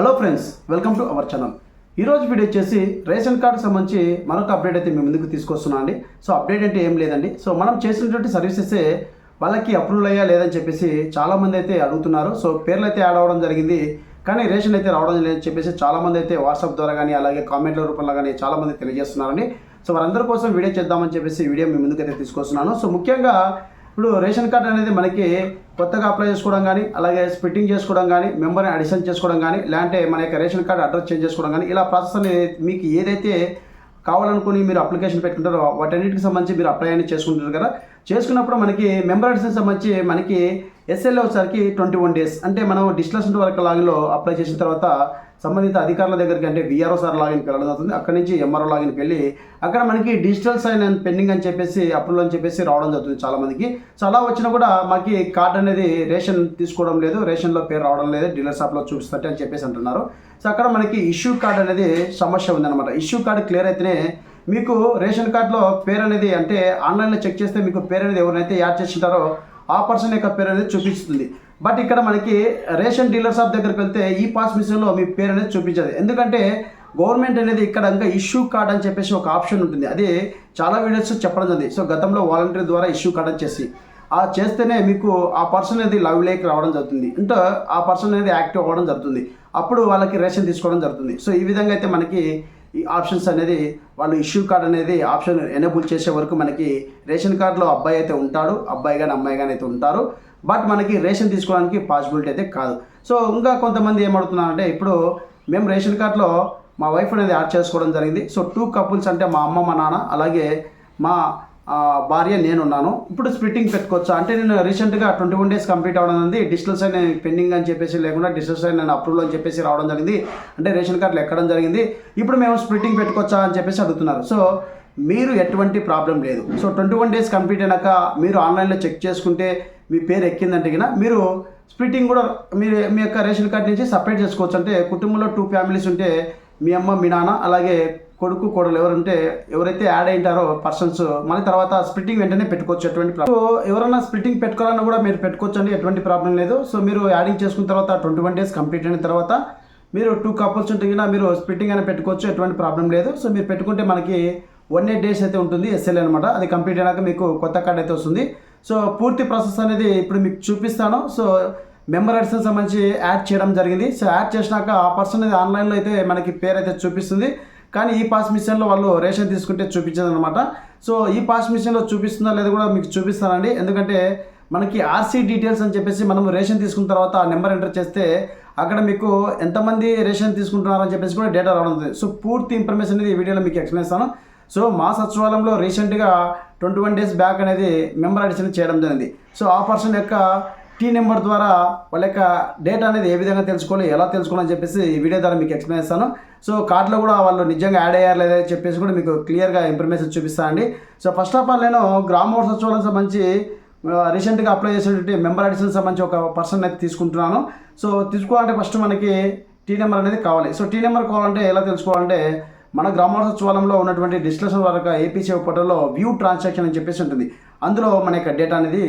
Hello friends welcome to our channel ఈరోజు video వచ్చేసి ration card సంబంధించి మరొక అప్డేట్ అయితే మేము ముందుకు తీసుకొస్తున్నాం అండి. సో అప్డేట్ అంటే ఏం లేదండి. సో మనం చేసినటువంటి సర్వీసెసే వాళ్ళకి అప్రూవల్ అయ్యా లేదని చెప్పేసి చాలామంది అయితే అడుగుతున్నారు. సో పేర్లు అయితే యాడ్ అవ్వడం జరిగింది. కానీ రేషన్ అయితే రావడం లేదని చెప్పేసి చాలామంది అయితే వాట్సాప్ ద్వారా కానీ అలాగే కామెంట్ల రూపంలో కానీ చాలామంది తెలియజేస్తున్నారండి. సో వారందరి కోసం వీడియో చేద్దామని చెప్పేసి వీడియో మీ ముందుకైతే తీసుకొస్తున్నాను. సో ముఖ్యంగా ఇప్పుడు రేషన్ కార్డ్ అనేది మనకి కొత్తగా అప్లై చేసుకోవడం కానీ అలాగే స్ప్లిట్టింగ్ చేసుకోవడం కానీ మెంబర్ని అడిషన్ చేసుకోవడం కానీ లేదంటే మన యొక్క రేషన్ కార్డ్ అడ్రస్ చేంజ్ చేసుకోవడం కానీ ఇలా ప్రాసెస్ అనేది మీకు ఏదైతే కావాలనుకుని మీరు అప్లికేషన్ పెట్టుకుంటారో వాటన్నిటికి సంబంధించి మీరు అప్లై అనేది చేసుకుంటారు కదా. చేసుకున్నప్పుడు మనకి మెంబర్ అడిషన్ సంబంధించి మనకి ఎస్ఎల్ఏ వచ్చేసరికి ట్వంటీ వన్ డేస్ అంటే మనం డిస్టిలేషన్ వర్క్ లాగిన్లో అప్లై చేసిన తర్వాత సంబంధిత అధికారుల దగ్గరికి అంటే విఆర్ఓ సార్ లాగిన్కి వెళ్ళడం అవుతుంది అక్కడ నుంచి ఎంఆర్ఓ లాగిన్కి వెళ్ళి అక్కడ మనకి డిజిటల్ సైన్ అండ్ పెండింగ్ అని చెప్పేసి అప్రూవల్ అని చెప్పేసి రావడం జరుగుతుంది చాలామందికి. సో అలా వచ్చినా కూడా మాకు కార్డ్ అనేది రేషన్ తీసుకోవడం లేదు రేషన్లో పేరు రావడం లేదు డీలర్ షాప్లో చూపిస్తట్టు అని చెప్పేసి అంటున్నారు. సో అక్కడ మనకి ఇష్యూ కార్డ్ అనేది సమస్య ఉందన్నమాట. ఇష్యూ కార్డ్ క్లియర్ అయితేనే మీకు రేషన్ కార్డులో పేరు అనేది అంటే ఆన్లైన్లో చెక్ చేస్తే మీకు పేరు అనేది ఎవరైతే యాడ్ చేసింటారో ఆ పర్సన్ యొక్క పేరు అనేది చూపిస్తుంది. బట్ ఇక్కడ మనకి రేషన్ డీలర్ షాప్ దగ్గరికి వెళ్తే ఈ పాస్ మిషన్లో మీ పేరు అనేది చూపించదు. ఎందుకంటే గవర్నమెంట్ అనేది ఇక్కడ ఇంకా ఇష్యూ కార్డ్ అని చెప్పేసి ఒక ఆప్షన్ ఉంటుంది. అది చాలా వీడియోస్ చెప్పడం జరిగింది. సో గతంలో వాలంటీర్ ద్వారా ఇష్యూ కార్డ్ అని చేసి ఆ చేస్తేనే మీకు ఆ పర్సన్ అనేది లవ్ లేక్ రావడం జరుగుతుంది. అంటే ఆ పర్సన్ అనేది యాక్టివ్ అవ్వడం జరుగుతుంది. అప్పుడు వాళ్ళకి రేషన్ తీసుకోవడం జరుగుతుంది. సో ఈ విధంగా అయితే మనకి ఈ ఆప్షన్స్ అనేది వాళ్ళు ఇష్యూ కార్డ్ అనేది ఆప్షన్ ఎనేబుల్ చేసే వరకు మనకి రేషన్ కార్డులో అబ్బాయి అయితే ఉంటాడు అబ్బాయి కానీ అమ్మాయి కానీ అయితే ఉంటారు. బట్ మనకి రేషన్ తీసుకోవడానికి పాసిబిలిటీ అయితే కాదు. సో ఇంకా కొంతమంది ఏమడుతున్నారంటే ఇప్పుడు మేము రేషన్ కార్డులో మా వైఫ్ అనేది యాడ్ చేసుకోవడం జరిగింది. సో టూ కపుల్స్ అంటే మా అమ్మ మా నాన్న అలాగే మా భార్య నేనున్నాను. ఇప్పుడు స్ప్లిట్టింగ్ పెట్టుకోవచ్చా? అంటే నేను రీసెంట్గా ట్వంటీ వన్ డేస్ కంప్లీట్ అవ్వడం ఉంది డిజిటల్ సైన్ పెండింగ్ అని చెప్పేసి లేకుండా డిజిటల్ సైన్ నేను అప్రూవల్ అని చెప్పేసి రావడం జరిగింది. అంటే రేషన్ కార్డులు ఎక్కడం జరిగింది. ఇప్పుడు మేము స్ప్లిట్టింగ్ పెట్టుకోవచ్చా అని చెప్పేసి అడుగుతున్నారు. సో మీరు ఎటువంటి ప్రాబ్లం లేదు. So twenty one days complete అయినాక మీరు ఆన్లైన్లో చెక్ చేసుకుంటే మీ పేరు ఎక్కిందంటే కనుక మీరు స్ప్లిట్టింగ్ కూడా మీరు మీ యొక్క రేషన్ కార్డ్ నుంచి సపరేట్ చేసుకోవచ్చు. అంటే కుటుంబంలో టూ ఫ్యామిలీస్ ఉంటే మీ అమ్మ మీ నాన్న అలాగే కొడుకు కోడలు ఎవరుంటే ఎవరైతే యాడ్ అయింటారో పర్సన్స్ మళ్ళీ తర్వాత స్ప్లిట్టింగ్ వెంటనే పెట్టుకోవచ్చు ఎటువంటి ప్రాబ్లం సో ఎవరైనా స్ప్లిట్టింగ్ పెట్టుకోవాలన్నా కూడా మీరు పెట్టుకోవచ్చు అండి ఎటువంటి ప్రాబ్లం లేదు. సో మీరు యాడింగ్ చేసుకున్న తర్వాత ట్వంటీ వన్ డేస్ కంప్లీట్ అయిన తర్వాత మీరు టూ కపుల్స్ ఉంటే కనుక మీరు స్ప్లిట్టింగ్ అయినా పెట్టుకోవచ్చు ఎటువంటి ప్రాబ్లం లేదు. సో మీరు పెట్టుకుంటే మనకి వన్ ఎయిట్ డేస్ అయితే ఉంటుంది ఎస్ఎల్ అనమాట అది కంప్లీట్ అయినాక మీకు కొత్త కార్డ్ అయితే వస్తుంది. సో పూర్తి ప్రాసెస్ అనేది ఇప్పుడు మీకు చూపిస్తాను. సో మెంబర్ అడిషన్ సంబంధించి యాడ్ చేయడం జరిగింది. సో యాడ్ చేసినాక ఆ పర్సన్ అనేది ఆన్లైన్లో అయితే మనకి పేరు అయితే చూపిస్తుంది. కానీ ఈ పాస్ మిషన్లో వాళ్ళు రేషన్ తీసుకుంటే చూపించదు అనమాట సో ఈ పాస్ మిషన్లో చూపిస్తుందా లేదా కూడా మీకు చూపిస్తానండి. ఎందుకంటే మనకి ఆర్సీ డీటెయిల్స్ అని చెప్పేసి మనం రేషన్ తీసుకున్న తర్వాత ఆ నెంబర్ ఎంటర్ చేస్తే అక్కడ మీకు ఎంతమంది రేషన్ తీసుకుంటున్నారని చెప్పేసి కూడా డేటా రావడం ఉంది సో పూర్తి ఇన్ఫర్మేషన్ అనేది ఈ వీడియోలో మీకు ఎక్స్ప్లెయిన్ చేస్తాను. సో మా సచివాలయంలో రీసెంట్గా ట్వంటీ వన్ డేస్ బ్యాక్ అనేది మెంబర్ అడిషన్ చేయడం జరిగింది. సో ఆ పర్సన్ యొక్క టీ నెంబర్ ద్వారా వాళ్ళ యొక్క డేటా అనేది ఏ విధంగా తెలుసుకోవాలి ఎలా తెలుసుకోవాలని చెప్పేసి ఈ వీడియో ద్వారా మీకు ఎక్స్ప్లెయిన్ చేస్తాను. సో కార్డులో కూడా వాళ్ళు నిజంగా యాడ్ అయ్యారు లేదా చెప్పేసి కూడా మీకు క్లియర్గా ఇన్ఫర్మేషన్ చూపిస్తాను అండి. సో ఫస్ట్ ఆఫ్ ఆల్ నేను గ్రామ సచివాలయం సంబంధించి రీసెంట్గా అప్లై చేసినటువంటి మెంబర్ అడిషన్ సంబంధించి ఒక పర్సన్ అయితే తీసుకుంటున్నాను. సో తీసుకోవాలంటే ఫస్ట్ మనకి టీ నెంబర్ అనేది కావాలి. సో టీ నెంబర్ కావాలంటే ఎలా తెలుసుకోవాలంటే మన గ్రామ సచివాలయంలో ఉన్నటువంటి డిస్కషన్ వరకు ఏపీసీ పోర్టల్లో వ్యూ ట్రాన్సాక్షన్ అని చెప్పేసి ఉంటుంది. అందులో మన యొక్క డేటా అనేది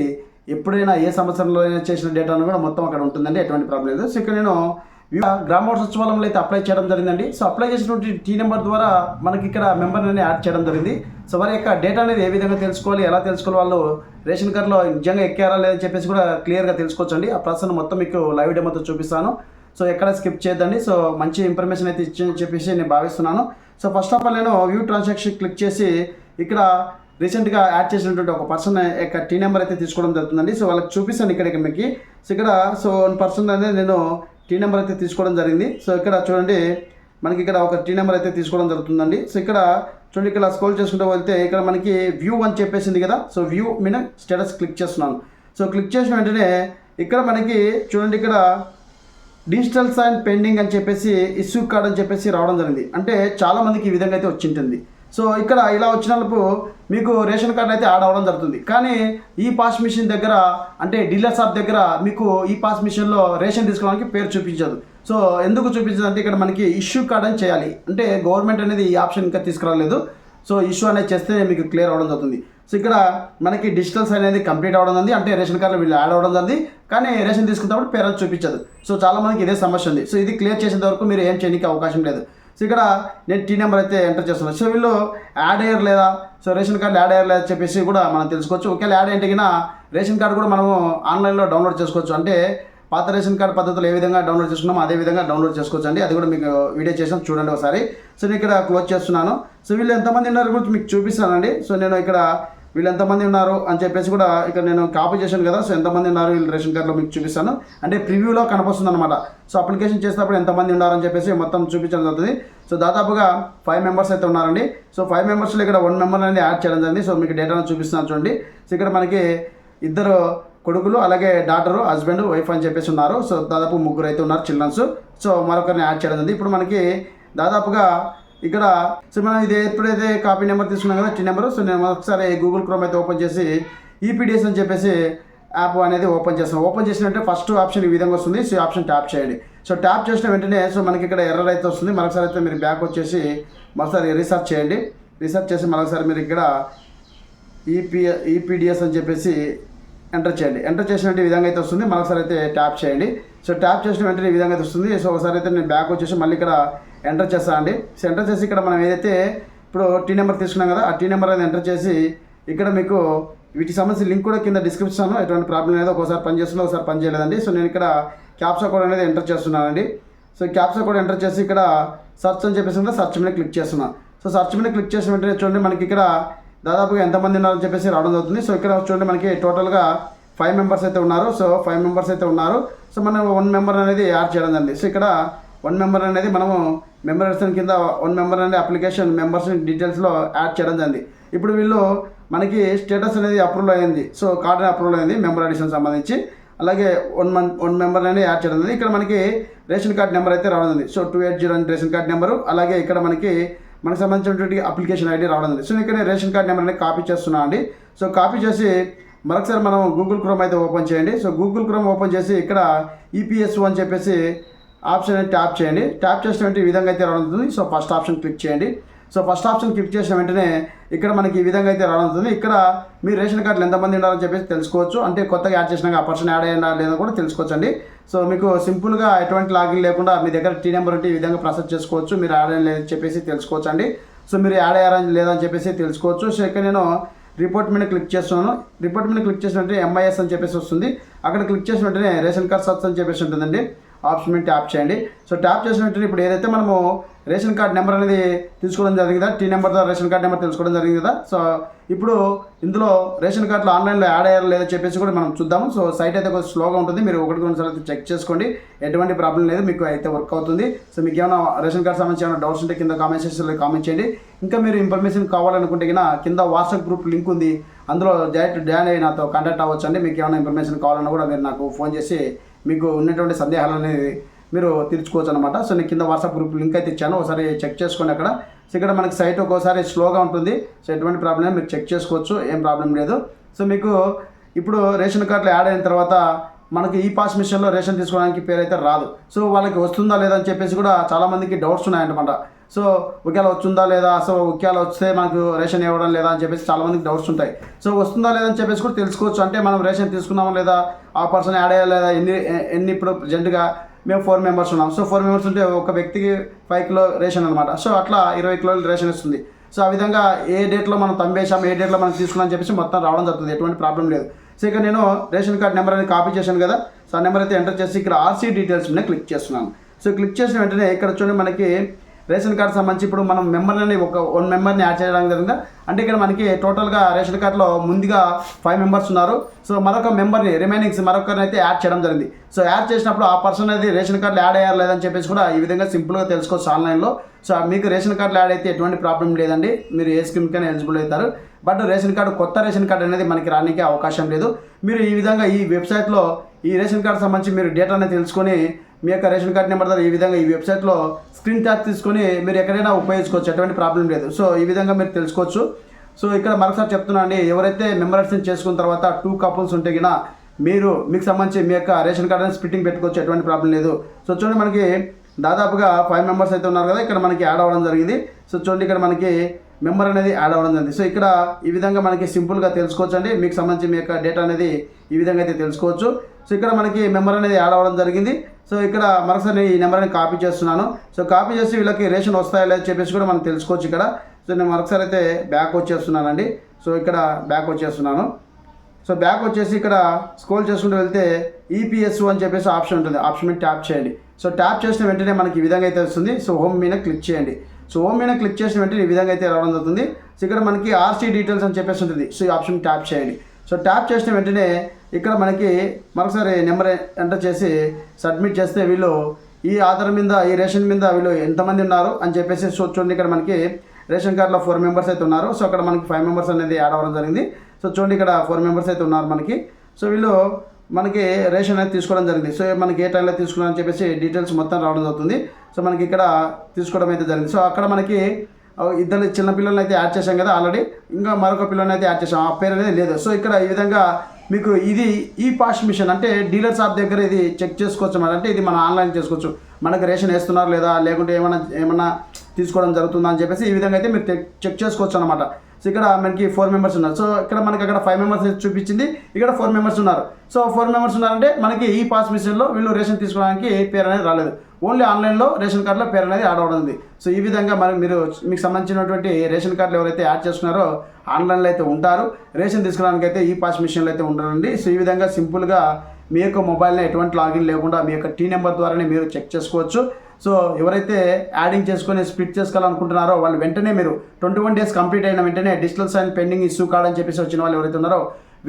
ఎప్పుడైనా ఏ సంవత్సరంలో అయినా చేసిన డేటాను కూడా మొత్తం అక్కడ ఉంటుందండి. ఎటువంటి ప్రాబ్లం లేదు. సో ఇక్కడ నేను వ్యూ- గ్రామ సచివాలయంలో అయితే అప్లై చేయడం జరిగిందండి. సో అప్లై చేసినటువంటి టీ నెంబర్ ద్వారా మనకి ఇక్కడ మెంబర్ అనేది యాడ్ చేయడం జరిగింది. సో వారి యొక్క డేటా అనేది ఏ విధంగా తెలుసుకోవాలి ఎలా తెలుసుకోవాలి వాళ్ళు రేషన్ కార్డులో నిజంగా ఎక్కారా లేదని చెప్పేసి కూడా క్లియర్గా తెలుసుకోవచ్చండి. ఆ ప్రశ్న మొత్తం మీకు లైవ్ డెమోతో చూపిస్తాను. సో ఎక్కడ స్కిప్ చేద్దండి సో మంచి ఇన్ఫర్మేషన్ అయితే ఇచ్చి చెప్పేసి నేను భావిస్తున్నాను. సో ఫస్ట్ ఆఫ్ ఆల్ నేను వ్యూ ట్రాన్సాక్షన్ క్లిక్ చేసి ఇక్కడ రీసెంట్గా యాడ్ చేసినటువంటి ఒక పర్సన్ యొక్క టీ నెంబర్ అయితే తీసుకోవడం జరుగుతుందండి. సో వాళ్ళకి చూపిస్తాను ఇక్కడ మీకు. సో ఇక్కడ సో వన్ పర్సన్ అనేది నేను టీ నెంబర్ అయితే తీసుకోవడం జరిగింది. సో ఇక్కడ చూడండి మనకి ఇక్కడ ఒక టీ నెంబర్ అయితే తీసుకోవడం జరుగుతుందండి. సో ఇక్కడ చూడండి ఇక్కడ స్క్రోల్ చేసుకుంటూ వెళ్తే ఇక్కడ మనకి వ్యూ అని చెప్పేసింది కదా. సో వ్యూ మీద స్టేటస్ క్లిక్ చేస్తున్నాను. సో క్లిక్ చేసిన వెంటనే ఇక్కడ మనకి చూడండి ఇక్కడ డిజిటల్ సైన్ పెండింగ్ అని చెప్పేసి ఇష్యూ కార్డ్ అని చెప్పేసి రావడం జరిగింది. అంటే చాలామందికి ఈ విధంగా అయితే వచ్చింటుంది. సో ఇక్కడ ఇలా వచ్చినప్పుడు మీకు రేషన్ కార్డు అయితే యాడ్ అవ్వడం జరుగుతుంది. కానీ ఈ పాస్ మిషన్ దగ్గర అంటే డీలర్ షాప్ దగ్గర మీకు ఈ పాస్ మిషన్లో రేషన్ తీసుకోవడానికి పేరు చూపించదు. సో ఎందుకు చూపించదు అంటే ఇక్కడ మనకి ఇష్యూ కార్డ్ అని చేయాలి. అంటే గవర్నమెంట్ అనేది ఈ ఆప్షన్ ఇంకా తీసుకురాలేదు. సో ఇష్యూ అనేది చేస్తే మీకు క్లియర్ అవ్వడం జరుగుతుంది. సో ఇక్కడ మనకి డిజిటల్స్ అనేది కంప్లీట్ అవ్వడం ఉంది అంటే రేషన్ కార్డులో వీళ్ళు యాడ్ అవ్వడం జరిగింది. కానీ రేషన్ తీసుకున్నప్పుడు పేరెంట్స్ చూపించదు. సో చాలా మందికి ఇదే సమస్య ఉంది. సో ఇది క్లియర్ చేసేంత వరకు మీరు ఏం చేయడానికి అవకాశం లేదు. సో ఇక్కడ నేను టీ నెంబర్ అయితే ఎంటర్ చేస్తున్నాను సో వీళ్ళు యాడ్ అయ్యారు లేదా? సో రేషన్ కార్డు యాడ్ అయ్యారు లేదా చెప్పేసి కూడా మనం తెలుసుకోవచ్చు. ఒకవేళ యాడ్ అయితే రేషన్ కార్డు కూడా మనము ఆన్లైన్లో డౌన్లోడ్ చేసుకోవచ్చు. అంటే పాత రేషన్ కార్డు పద్ధతిలో ఏ విధంగా డౌన్లోడ్ చేసుకున్నామో అదే విధంగా డౌన్లోడ్ చేసుకోవచ్చు అండి. అది కూడా మీకు వీడియో చేసాం చూడండి ఒకసారి. సో నేను ఇక్కడ క్లోజ్ చేస్తున్నాను. సో వీళ్ళు ఎంతమంది ఉన్నారు గురించి మీకు చూపిస్తానండి సో నేను ఇక్కడ వీళ్ళు ఎంతమంది ఉన్నారు అని చెప్పేసి కూడా ఇక్కడ నేను కాపీ చేశాను కదా సో ఎంతమంది ఉన్నారు వీళ్ళు రేషన్ కార్డులో మీకు చూపిస్తాను. అంటే ప్రివ్యూలో కనపస్తుంది అనమాట సో అప్లికేషన్ చేసినప్పుడు ఎంతమంది ఉన్నారని చెప్పేసి మొత్తం చూపించడం జరుగుతుంది. సో దాదాపుగా ఫైవ్ మెంబర్స్ అయితే ఉన్నారండి. సో ఫైవ్ మెంబర్స్లో ఇక్కడ వన్ మెంబర్ అనేది యాడ్ చేయడం జరిగింది. సో మీకు డేటాను చూపిస్తున్నాను చూడండి. సో ఇక్కడ మనకి ఇద్దరు కొడుకులు అలాగే డాటరు హస్బెండ్ వైఫ్ అని చెప్పేసి ఉన్నారు. సో దాదాపు ముగ్గురు అయితే ఉన్నారు చిల్డ్రన్స్ సో మరొకరిని యాడ్ చేయడం జరిగింది. ఇప్పుడు మనకి దాదాపుగా ఇక్కడ సో మనం ఇది ఎప్పుడైతే కాపీ నెంబర్ తీసుకున్నాం కదా టీ నెంబర్. సో నేను ఒకసారి గూగుల్ క్రోమ్ అయితే ఓపెన్ చేసి ఈపీడిఎస్ అని చెప్పేసి యాప్ అనేది ఓపెన్ చేస్తాం ఓపెన్ చేసినట్టే ఫస్ట్ ఆప్షన్ ఈ విధంగా వస్తుంది. సో ఆప్షన్ ట్యాప్ చేయండి. సో ట్యాప్ చేసిన వెంటనే సో మనకి ఇక్కడ ఎర్రర్ అయితే వస్తుంది. మరొకసారి అయితే మీరు బ్యాక్ వచ్చేసి మరోసారి రీసెర్చ్ చేయండి. రీసెర్చ్ చేసి మరొకసారి మీరు ఇక్కడ ఈపీ ఈపీడిఎస్ అని చెప్పేసి ఎంటర్ చేయండి. ఎంటర్ చేసినట్టు విధంగా అయితే వస్తుంది. మరొకసారి అయితే ట్యాప్ చేయండి. సో ట్యాప్ చేసిన వెంటనే ఈ విధంగా అయితే వస్తుంది. సో ఒకసారి అయితే నేను బ్యాక్ వచ్చేసి మళ్ళీ ఇక్కడ ఎంటర్ చేస్తాను అండి. సో ఎంటర్ చేసి ఇక్కడ మనం ఏదైతే ఇప్పుడు టీ నెంబర్ తీసుకున్నాం కదా ఆ టీ నెంబర్ అనేది ఎంటర్ చేసి ఇక్కడ మీకు వీటికి సంబంధించిన లింక్ కూడా కింద డిస్క్రిప్షన్ ఎటువంటి ప్రాబ్లం లేదు. ఒకసారి పని ఒకసారి పని చేయలేదండి. సో నేను ఇక్కడ క్యాప్సా కోడ్ అనేది ఎంటర్ చేస్తున్నానండి. సో క్యాప్సా కోడ్ ఎంటర్ చేసి ఇక్కడ సర్చ్ అని చెప్పేసి సర్చ్ మీద క్లిక్ చేస్తున్నాను సో సర్చ్ మీద క్లిక్ చేసిన వెంటనే చూడండి మనకి ఇక్కడ దాదాపుగా ఎంతమంది ఉన్నారని చెప్పేసి రావడం జరుగుతుంది. సో ఇక్కడ చూడండి మనకి టోటల్గా ఫైవ్ మెంబర్స్ అయితే ఉన్నారు. సో ఫైవ్ మెంబర్స్ అయితే ఉన్నారు. సో మనం వన్ మెంబర్ అనేది యాడ్ చేయడం జరిగింది. సో ఇక్కడ వన్ మెంబర్ అనేది మనము మెంబర్స్ కింద వన్ మెంబర్ అనేది అప్లికేషన్ మెంబర్స్ డీటెయిల్స్లో యాడ్ చేయడం జరిగింది. ఇప్పుడు వీళ్ళు మనకి స్టేటస్ అనేది అప్రూవల్ అయింది. సో కార్డ్ అప్రూవల్ అయింది మెంబర్ అడిషన్ సంబంధించి. అలాగే వన్ మంత్ వన్ మెంబర్ అనేది యాడ్ చేయడం జరిగింది. ఇక్కడ మనకి రేషన్ కార్డ్ నెంబర్ అయితే రావడం జరిగింది. సో టూ ఎయిట్ జీరో అని రేషన్ కార్డ్ నెంబరు అలాగే ఇక్కడ మనకి మనకు సంబంధించినటువంటి అప్లికేషన్ ఐడి రావడం జరిగింది. సో ఇక్కడ రేషన్ కార్డ్ నెంబర్ అనేది కాపీ చేస్తున్నాను అండి. సో కాపీ చేసి మరొకసారి మనం గూగుల్ క్రోమ్ అయితే ఓపెన్ చేయండి. సో గూగుల్ క్రోమ్ ఓపెన్ చేసి ఇక్కడ ఈపీఎస్ అని చెప్పేసి ఆప్షన్ అనేది ట్యాప్ చేయండి. ట్యాప్ చేసినటువంటి విధంగా అయితే రావడం సో ఫస్ట్ ఆప్షన్ క్లిక్ చేయండి. సో ఫస్ట్ ఆప్షన్ క్లిక్ చేసిన వెంటనే ఇక్కడ మనకి ఈ విధంగా అయితే రావడం ఇక్కడ మీ రేషన్ కార్డులు ఎంతమంది ఉన్నారని చెప్పేసి తెలుసుకోవచ్చు. అంటే కొత్తగా యాడ్ చేసినాక ఆ పర్సన్ యాడ్ అయినా లేదో కూడా తెలుసుకోవచ్చు అండి సో మీకు సింపుల్గా ఎటువంటి లాగిన్ లేకుండా మీ దగ్గర టీ నెంబర్ ఉంటే ఈ విధంగా ప్రాసెస్ చేసుకోవచ్చు. మీరు యాడ్ అయిన లేదని చెప్పేసి తెలుసుకోవచ్చు అండి సో మీరు యాడ్ అయ్యారని లేదని చెప్పేసి తెలుసుకోవచ్చు. సో ఇక్కడ నేను రిపోర్ట్ మీద క్లిక్ చేస్తున్నాను. రిపోర్ట్ మీద క్లిక్ చేసిన వెంటనే ఎంఐఎస్ అని చెప్పేసి వస్తుంది. అక్కడ క్లిక్ చేసిన వెంటనే రేషన్ కార్డ్ సత్స్ అని చెప్పేసి ఉంటుందండి. ఆప్షన్ మీద ట్యాప్ చేయండి. సో ట్యాప్ చేసిన వెంటనే ఇప్పుడు ఏదైతే మనము రేషన్ కార్డ్ నెంబర్ అనేది తీసుకోవడం జరిగింది కదా టీ నెంబర్ ద్వారా రేషన్ కార్డ్ నెంబర్ తెలుసుకోవడం జరిగింది కదా సో ఇప్పుడు ఇందులో రేషన్ కార్డులో ఆన్లైన్లో యాడ్ అయ్యారో లేదో చెప్పేసి కూడా మనం చూద్దాము. సో సైట్ అయితే కొంచెం స్లోగా ఉంటుంది మీరు ఒకటి రెండు సార్లు అయితే చెక్ చేసుకోండి. ఎటువంటి ప్రాబ్లం లేదు మీకు అయితే వర్క్ అవుతుంది. సో మీకు ఏమైనా రేషన్ కార్డ్ సంబంధించి ఏమైనా డౌట్స్ ఉంటే కింద కామెంట్ సెక్షన్లో కామెంట్ చేయండి. ఇంకా మీరు ఇన్ఫర్మేషన్ కావాలనుకుంటే కింద కింద వాట్సాప్ గ్రూప్ లింక్ ఉంది. అందులో డైరెక్ట్ జాయిన్ అయ్యి నాతో కాంటాక్ట్ అవ్వచ్చు అండి. మీకు ఏమైనా ఇన్ఫర్మేషన్ కావాలన్నా కూడా మీరు నాకు ఫోన్ చేసి మీకు ఉన్నటువంటి సందేహాలు అనేది మీరు తీర్చుకోవచ్చు అనమాట సో నేను కింద వాట్సాప్ గ్రూప్ లింక్ అయితే ఇచ్చాను. ఒకసారి చెక్ చేసుకోండి అక్కడ. సో ఇక్కడ మనకి సైట్ ఒక్కోసారి స్లోగా ఉంటుంది. సో ఎటువంటి ప్రాబ్లం మీరు చెక్ చేసుకోవచ్చు. ఏం ప్రాబ్లం లేదు. సో మీకు ఇప్పుడు రేషన్ కార్డులో యాడ్ అయిన తర్వాత మనకి ఈ పాస్ మిషన్లో రేషన్ తీసుకోవడానికి పేరు అయితే రాదు. సో వాళ్ళకి వస్తుందా లేదా అని చెప్పేసి కూడా చాలామందికి డౌట్స్ ఉన్నాయన్నమాట. సో ఉక్యాలు వచ్చిందా లేదా? సో ఒకవేళ వస్తే మనకు రేషన్ ఇవ్వడం లేదా అని చెప్పేసి చాలామందికి డౌట్స్ ఉంటాయి. సో వస్తుందా లేదా అని చెప్పేసి కూడా తెలుసుకోవచ్చు. అంటే మనం రేషన్ తీసుకున్నామా లేదా? ఆ పర్సన్ యాడ్ అయ్యా లేదా? ఎన్ని ఎన్ని ఇప్పుడు ప్రజెంట్గా మేము ఫోర్ మెంబర్స్ ఉన్నాం. సో ఫోర్ మెంబర్స్ ఉంటే ఒక వ్యక్తికి ఫైవ్ కిలో రేషన్ అనమాట సో అట్లా ఇరవై కిలోలు రేషన్ ఇస్తుంది సో ఆ విధంగా ఏ డేట్లో మనం తంబేశాం ఏ డేట్లో మనం తీసుకున్నాం చెప్పేసి మొత్తం రావడం జరుగుతుంది. ఎటువంటి ప్రాబ్లం లేదు. సో ఇక్కడ నేను రేషన్ కార్డ్ నెంబర్ అనేది కాపీ చేశాను కదా. సో ఆ నెంబర్ అయితే ఎంటర్ చేసి ఇక్కడ ఆర్సీ డీటెయిల్స్ మీద క్లిక్ చేస్తున్నాను. సో క్లిక్ చేసిన వెంటనే ఇక్కడ చూడండి మనకి రేషన్ కార్డ్ సంబంధించి ఇప్పుడు మనం మెంబర్లని ఒక వన్ మెంబర్ని యాడ్ చేయడం జరిగింది? అంటే ఇక్కడ మనకి టోటల్గా రేషన్ కార్డులో ముందుగా ఫైవ్ మెంబర్స్ ఉన్నారు. సో మరొక మెంబర్ని రిమైనింగ్స్ మరొకరిని అయితే యాడ్ చేయడం జరిగింది. సో యాడ్ చేసినప్పుడు ఆ పర్సన్ అనేది రేషన్ కార్డులో యాడ్ అయ్యారు లేదని చెప్పేసి కూడా ఈ విధంగా సింపుల్గా తెలుసుకోవచ్చు ఆన్లైన్లో సో మీకు రేషన్ కార్డులో యాడ్ అయితే ఎటువంటి ప్రాబ్లం లేదండి. మీరు ఏ స్కీమ్కైనా ఎలిజిబుల్ అవుతారు. బట్ రేషన్ కార్డు కొత్త రేషన్ కార్డు అనేది మనకి రానికి అవకాశం లేదు. మీరు ఈ విధంగా ఈ వెబ్సైట్లో ఈ రేషన్ కార్డు సంబంధించి మీరు డేటా అనేది తెలుసుకొని మీ యొక్క రేషన్ కార్డ్ నెంబర్ ద్వారా ఈ విధంగా ఈ వెబ్సైట్లో స్క్రీన్ షాట్ తీసుకొని మీరు ఎక్కడైనా ఉపయోగించుకోవచ్చు. ఎటువంటి ప్రాబ్లం లేదు. సో ఈ విధంగా మీరు తెలుసుకోవచ్చు. సో ఇక్కడ మరొకసారి చెప్తున్నా అండి. ఎవరైతే మెంబర్స్ని చేసుకున్న తర్వాత టూ కపుల్స్ ఉంటే గిన మీరు మీకు సంబంధించి మీ యొక్క రేషన్ కార్డ్ అనేది స్ప్లిట్టింగ్ పెట్టుకోవచ్చు. ఎటువంటి ప్రాబ్లం లేదు. సో చూడండి మనకి దాదాపుగా ఫైవ్ మెంబర్స్ అయితే ఉన్నారు కదా. ఇక్కడ మనకి యాడ్ అవ్వడం జరిగింది. సో చూడండి ఇక్కడ మనకి మెంబర్ అనేది యాడ్ అవ్వడం జరిగింది. సో ఇక్కడ ఈ విధంగా మనకి సింపుల్గా తెలుసుకోవచ్చు అండి మీకు సంబంధించి మీ యొక్క డేటా అనేది ఈ విధంగా అయితే తెలుసుకోవచ్చు. సో ఇక్కడ మనకి మెంబర్ అనేది యాడ్ అవ్వడం జరిగింది. సో ఇక్కడ మరొకసారి నేను ఈ నెంబర్ కాపీ చేస్తున్నాను. సో కాపీ చేసి వీళ్ళకి రేషన్ వస్తాయా లేదా చెప్పేసి కూడా మనం తెలుసుకోవచ్చు ఇక్కడ. సో నేను మరొకసారి అయితే బ్యాక్ వచ్చేస్తున్నానండి సో ఇక్కడ బ్యాక్ వచ్చేస్తున్నాను సో బ్యాక్ వచ్చేసి ఇక్కడ స్క్రోల్ చేసుకుంటూ వెళ్తే ఈపీఎస్ అని చెప్పేసి ఆప్షన్ ఉంటుంది. ఆప్షన్ మీద ట్యాప్ చేయండి. సో ట్యాప్ చేసిన వెంటనే మనకి ఈ విధంగా అయితే వస్తుంది. సో హోమ్ మీద క్లిక్ చేయండి. సో హోమ్ మీద క్లిక్ చేసిన వెంటనే ఈ విధంగా అయితే రావడం జరుగుతుంది. సో ఇక్కడ మనకి ఆర్సీ డీటెయిల్స్ అని చెప్పేసి ఉంటుంది. సో ఈ ఆప్షన్ ట్యాప్ చేయండి. సో ట్యాప్ చేసిన వెంటనే ఇక్కడ మనకి మరొకసారి నెంబర్ ఎంటర్ చేసి సబ్మిట్ చేస్తే వీళ్ళు ఈ ఆధార్ మీద ఈ రేషన్ మీద వీళ్ళు ఎంతమంది ఉన్నారు అని చెప్పేసి సో చూడండి ఇక్కడ మనకి రేషన్ కార్డులో ఫోర్ మెంబర్స్ అయితే ఉన్నారు. సో అక్కడ మనకి ఫైవ్ మెంబర్స్ అనేది యాడ్ అవ్వడం జరిగింది. సో చూడండి ఇక్కడ ఫోర్ మెంబర్స్ అయితే ఉన్నారు మనకి. సో వీళ్ళు మనకి రేషన్ అనేది తీసుకోవడం జరిగింది. సో మనకి ఏ టైంలో తీసుకున్నాం అని చెప్పేసి డీటెయిల్స్ మొత్తం రావడం జరుగుతుంది. సో మనకి ఇక్కడ తీసుకోవడం అయితే జరిగింది. సో అక్కడ మనకి ఇద్దరు చిన్న పిల్లల్ని అయితే యాడ్ చేశాం కదా ఆల్రెడీ. ఇంకా మరొక పిల్లలని అయితే యాడ్ చేసాం ఆ పేరు అనేది లేదు. సో ఇక్కడ ఈ విధంగా మీకు ఇది ఈ పాస్ మిషన్ అంటే డీలర్ షాప్ దగ్గర ఇది చెక్ చేసుకోవచ్చు అన్నమాట అంటే ఇది మనం ఆన్లైన్ చేసుకోవచ్చు. మనకు రేషన్ వేస్తున్నారు లేదా లేకుంటే ఏమైనా ఏమైనా తీసుకోవడం జరుగుతుందా అని చెప్పేసి ఈ విధంగా అయితే మీరు చెక్- చెక్ చేసుకోవచ్చు అనమాట సో ఇక్కడ మనకి ఫోర్ మెంబర్స్ ఉన్నారు. సో ఇక్కడ మనకి అక్కడ ఫైవ్ మెంబర్స్ చూపించింది. ఇక్కడ ఫోర్ మెంబర్స్ ఉన్నారు. సో ఫోర్ మెంబర్స్ ఉన్నారంటే మనకి ఈ పాస్ మిషన్లో వీళ్ళు రేషన్ తీసుకోవడానికి పేరు అనేది రాలేదు. ఓన్లీ ఆన్లైన్లో రేషన్ కార్డులో పేరు అనేది యాడ్ అవడం ఉంది. సో ఈ విధంగా మనం మీరు మీకు సంబంధించినటువంటి రేషన్ కార్డులు ఎవరైతే యాడ్ చేసుకున్నారో ఆన్లైన్లో అయితే ఉంటారు. రేషన్ తీసుకోవడానికి అయితే ఈ పాస్ మిషన్లో అయితే ఉండరండి. సో ఈ విధంగా సింపుల్గా మీ యొక్క మొబైల్ని ఎటువంటి లాగిన్ లేకుండా మీ యొక్క టీ నెంబర్ ద్వారానే మీరు చెక్ చేసుకోవచ్చు. సో ఎవరైతే యాడింగ్ చేసుకొని స్ప్లిట్ చేసుకోవాలనుకుంటున్నారో వాళ్ళు వెంటనే మీరు ట్వంటీ వన్ డేస్ కంప్లీట్ అయిన వెంటనే digital sign pending issue card అని చెప్పేసి వచ్చిన వాళ్ళు ఎవరైతే ఉన్నారో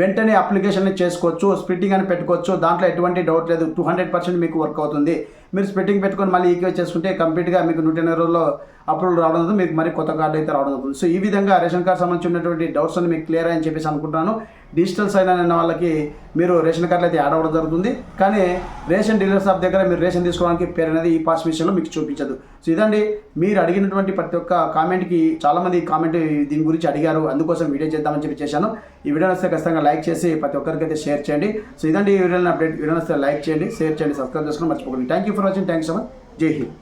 వెంటనే అప్లికేషన్ చేసుకోవచ్చు స్ప్లిట్టింగ్ అని పెట్టుకోవచ్చు. దాంట్లో ఎటువంటి డౌట్ లేదు. టూ హండ్రెడ్ పర్సెంట్ మీకు వర్క్ అవుతుంది. మీరు స్ప్లిట్టింగ్ పెట్టుకొని మళ్ళీ ఈక్వే చేసుకుంటే కంప్లీట్గా మీకు నూట ఎనభై రోజుల్లో అప్రూవల్ రావడం మీకు మరి కొత్త కార్డు అయితే రావడం జరుగుతుంది. సో ఈ విధంగా రేషన్ కార్డ్ సంబంధించినటువంటి డౌట్స్ అని మీకు క్లియర్ అని చెప్పేసి అనుకుంటున్నాను. డిజిటల్ సైన్ అనే వాళ్ళకి మీరు రేషన్ కార్డులు అయితే యాడ్ అవ్వడం జరుగుతుంది. కానీ రేషన్ డీలర్ షాప్ దగ్గర మీరు రేషన్ తీసుకోవడానికి పేరు అనేది ఈ పాస్ విషయంలో మీకు చూపించదు. సో ఇదండి మీరు అడిగినటువంటి ప్రతి ఒక్క కామెంట్కి చాలామంది కామెంట్ దీని గురించి అడిగారు. అందుకోసం వీడియో చేద్దామని చెప్పి చేశాను. ఈ వీడియో వస్తే ఖచ్చితంగా లైక్ చేసి ప్రతి ఒక్కరికి అయితే షేర్ చేయండి. సో ఇదండి ఈ వీడియోని అప్డేట్. వీడియో వస్తే లైక్ చేయండి షేర్ చేయండి సబ్స్క్రైబ్ చేసుకుని మర్చిపోకండి. Thank you for watching thank so much జై హింద్.